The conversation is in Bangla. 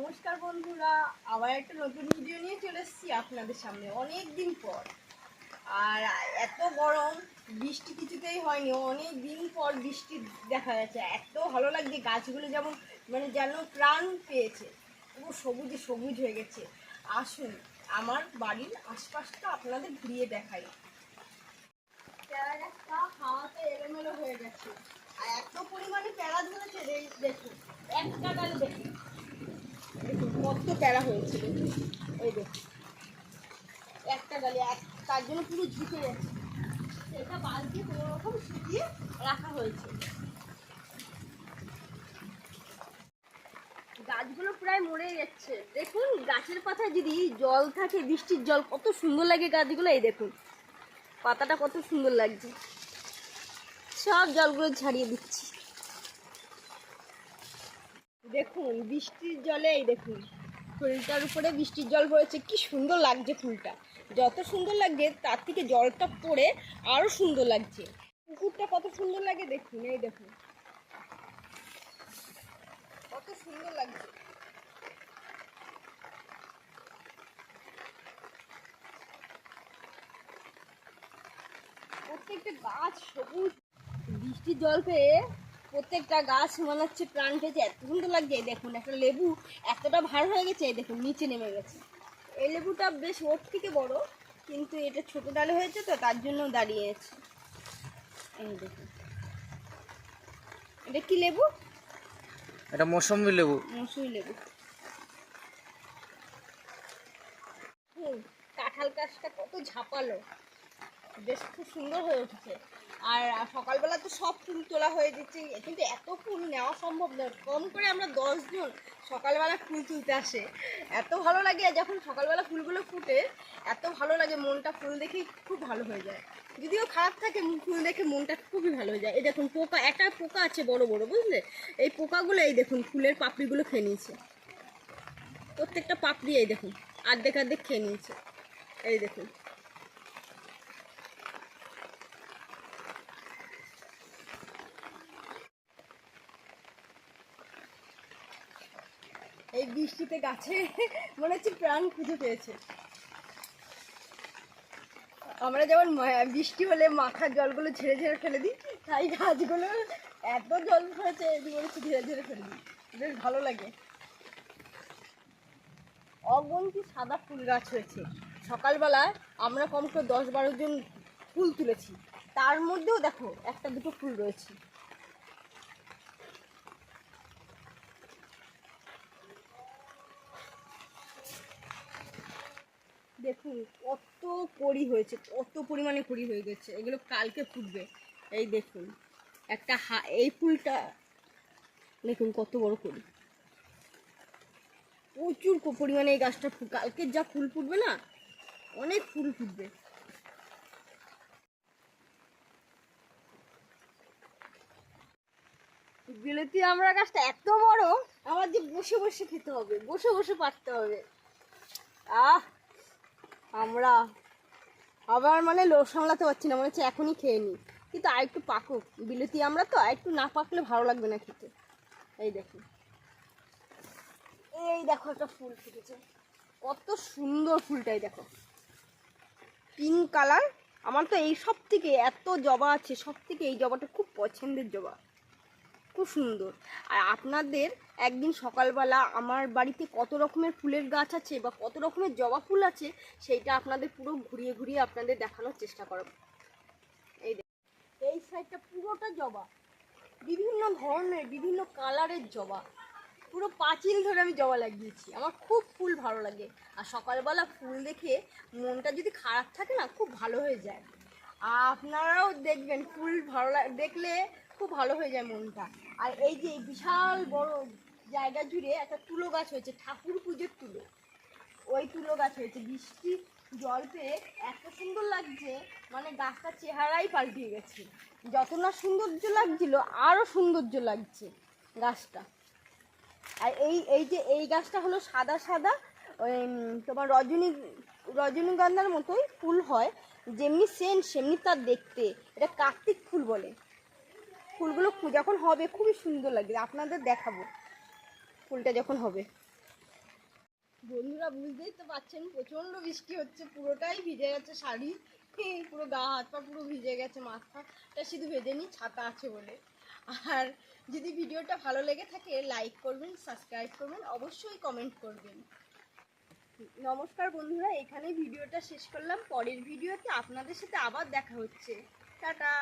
নমস্কার বন্ধুরা, আবার একটা নতুন ভিডিও নিয়ে চলে এসেছি আপনাদের সামনে অনেক দিন পর। আর এত গরম, বৃষ্টি কিছুতেই হয়নি অনেক দিন পর বৃষ্টি দেখা যাচ্ছে। এত ভালো লাগছে, গাছগুলো যেমন মানে যেন প্রাণ পেয়েছে। পুরো সবুজে সবুজ হয়ে গেছে। আসুন, আমার বাড়ির আশপাশটা আপনাদের ঘুরিয়ে দেখাই। গাছটা হাওয়াতে এলোমেলো হয়ে গেছে। আর এত পরিমাণে প্যারা ধরেছে দেখুন একটা ডালে দেখুন দেখুন। কত প্যারা হয়েছে দেখুন এই দেখুন একটা এক তার জন্য পুরো ঝুঁকে যাচ্ছে সেটা বাদ দিয়ে কোনো রকম শুকিয়ে রাখা হয়েছে। গাছগুলো প্রায় মরে যাচ্ছে দেখুন, গাছের পাতায় যদি জল থাকে, বৃষ্টির জল, কত সুন্দর লাগে গাছগুলো, এই দেখুন। পাতাটা কত সুন্দর লাগছে। সব জলগুলো ছাড়িয়ে দিচ্ছি। দেখুন, বৃষ্টির জলে, এই দেখুন। ফুলটার উপরে বৃষ্টির জল পড়েছে, কি সুন্দর লাগছে ফুলটা। যত সুন্দর লাগছে, তার থেকে জলটা পড়ে আরও সুন্দর লাগছে। পুকুরটা কত সুন্দর লাগে দেখুন, এই দেখুন। কত সুন্দর লাগছে। প্রত্যেকটা গাছ সবুজ। বৃষ্টির জল পেয়ে প্রত্যেকটা গাছ মনে হচ্ছে প্রাণ পেয়েছে এত সুন্দর লাগছে। এই দেখুন একটা লেবু এতটা ভার হয়ে গেছে এই দেখুন নিচে নেমে গেছে। এই লেবুটা বেশ ওর থেকে বড় কিন্তু এটা ছোট ডালে হয়েছে তো তার জন্য দাঁড়িয়ে আছে। এই দেখুন। এটা কি লেবু? এটা মৌসম্বি লেবু। মৌসুমি লেবু। কাঁঠাল গাছটা কত ঝাপালো। বেশ খুব সুন্দর হয়ে উঠেছে। আর সকালবেলা তো সব ফুল তোলা হয়ে যাচ্ছে কিন্তু এত ফুল নেওয়া সম্ভব নয়। কম করে আমরা দশজন সকালবেলা ফুল তুলতে আসে। এত ভালো লাগে যখন সকালবেলা ফুলগুলো ফুটে, এত ভালো লাগে মনটা ফুল দেখেই খুব ভালো হয়ে যায়। যদিও খারাপ থাকে ফুল দেখে মনটা খুবই ভালো হয়ে যায়। এই দেখুন, পোকা, একটা পোকা আছে বড় বড়, বুঝলে? এই পোকাগুলো, এই দেখুন, ফুলের পাপড়িগুলো খেয়ে নিয়েছে। প্রত্যেকটা পাপড়ি এই দেখুন, আর্ধেক আর্ধেক খেয়ে নিয়েছে। এই দেখুন। এই বৃষ্টিতে গাছে মনে হচ্ছে প্রাণ খুঁজে পেয়েছে। আমরা যেমন বৃষ্টি হলে মাথার জলগুলো ঝেড়ে ঝেড়ে ফেলে দিই, তাই গাছগুলো এত জল হয়েছে মনে হচ্ছে ঝেড়ে ধীরে ফেলে দিই। বেশ ভালো লাগে। অগন্তি সাদা ফুল গাছ হয়েছে। সকালবেলায় আমরা কম করে দশ বারো জন ফুল তুলেছি। তার মধ্যেও দেখো একটা দুটো ফুল রয়েছে। দেখুন, কত কড়ি হয়েছে, কত পরিমাণে কড়ি হয়ে গেছে। এগুলো কালকে ফুটবে। এই দেখুন, একটা হা, এই ফুলটা, দেখুন কত বড় কড়ি প্রচুর পরিমাণে এই গাছটা কালকে যা ফুল ফুটবে না, অনেক ফুল ফুটবে। বিলেতি আমরা গাছটা এত বড় আমার যে বসে বসে খেতে হবে, বসে বসে পারতে হবে। আহ! আমরা আবার মানে লোভ সামলাতে পারছি না, মনে হচ্ছে এখনই খেয়ে নিই। কিন্তু আর একটু পাকুক বিলেতি আমরা তো আর একটু না পাকলে ভালো লাগবে না খেতে। এই দেখুন এই দেখো একটা ফুল ফুটেছে। কত সুন্দর ফুলটাই দেখো। Pink colour. আমার তো এই সব থেকে এত জবা আছে সব থেকে এই জবাটা খুব পছন্দের জবা। খুব সুন্দর। আর আপনাদের একদিন সকালবেলা আমার বাড়িতে কত রকমের ফুলের গাছ আছে বা কত রকমের জবা ফুল আছে, সেইটা আপনাদের পুরো ঘুরিয়ে ঘুরিয়ে আপনাদের দেখানোর চেষ্টা করব। এই এই সাইডটা পুরোটা জবা। বিভিন্ন ধরনের, বিভিন্ন কালারের জবা। পুরো পাঁচিল ধরে আমি জবা লাগিয়েছি। আমার খুব ফুল ভালো লাগে। আর সকালবেলা ফুল দেখে মনটা যদি খারাপ থাকে না, খুব ভালো হয়ে যায়। আপনারাও দেখবেন ফুল ভালো দেখলে খুব ভালো হয়ে যায় মনটা। আর এই যে বিশাল বড় জায়গা জুড়ে একটা তুলো গাছ হয়েছে, ঠাকুর পুজোর তুলো। ওই তুলো গাছ হয়েছে। বৃষ্টি, জল পেয়ে এত সুন্দর লাগছে মানে গাছটার চেহারাই পাল্টিয়ে গেছে। যত না সৌন্দর্য লাগছিল আরও সৌন্দর্য লাগছে গাছটা। আর এই এই যে এই গাছটা হলো সাদা সাদা, ওই তোমার রজনী, রজনীগন্ধার মতোই ফুল হয়। যেমনি সেন্ট সেমনি তার দেখতে। এটা কার্তিক ফুল বলে। ফুলগুলো যখন হবে, খুবই সুন্দর লাগবে। আপনাদের দেখাবো ফুলটা যখন হবে। বন্ধুরা, বুঝতেই তো পাচ্ছেন প্রচণ্ড বৃষ্টি হচ্ছে। পুরোটাই ভিজে গেছে শাড়ি। পুরো গা, হাত পা পুরো ভিজে গেছে মাথাটা শুধু ভেজে নি, ছাতা আছে বলে। আর যদি ভিডিওটা ভালো লেগে থাকে লাইক করবেন সাবস্ক্রাইব করবেন, অবশ্যই কমেন্ট করবেন। নমস্কার বন্ধুরা এখানে ভিডিওটা শেষ করলাম। পরের ভিডিওতে আপনাদের সাথে আবার দেখা হচ্ছে। টাটা!